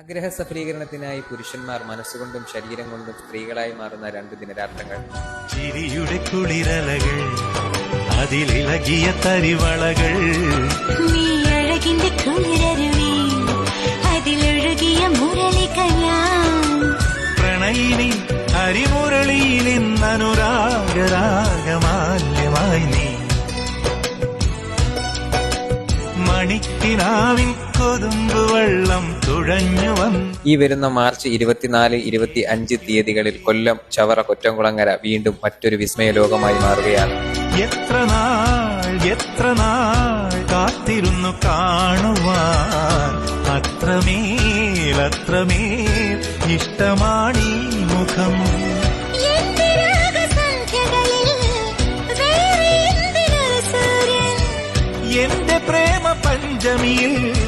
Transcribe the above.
ആഗ്രഹ സഫലീകരണത്തിനായി പുരുഷന്മാർ മനസ്സുകൊണ്ടും ശരീരം കൊണ്ടും സ്ത്രീകളായി മാറുന്ന രണ്ട് ദിനരാത്രങ്ങൾ. ചിരിയുടെ കുളിരലകൾ അതിലിളകിയ തരിവളകൾ. നീ അഴകിന്റെ കുളിരരുവി അതിലൊഴുകിയ പ്രണയിനി ഹരിമുരളിയിൽ ഇന്നനുരാഗരാഗമാല്യമായി നീ. മണിക്കിനാവിൽ കൊതുമ്പ് ഈ വരുന്ന മാർച്ച് ഇരുപത്തിനാല് ഇരുപത്തി അഞ്ച് തീയതികളിൽ കൊല്ലം ചവറ കൊറ്റംകുളങ്ങര വീണ്ടും മറ്റൊരു വിസ്മയ ലോകമായി മാറുകയാണ്. എത്ര നാൾ എത്ര നാൾ കാത്തിരുന്നു കാണുവാൻ? അത്രമേൽ അത്രമേൽ ഇഷ്ടമാണീ മുഖം. എന്റെ പ്രേമ പഞ്ചമിയിൽ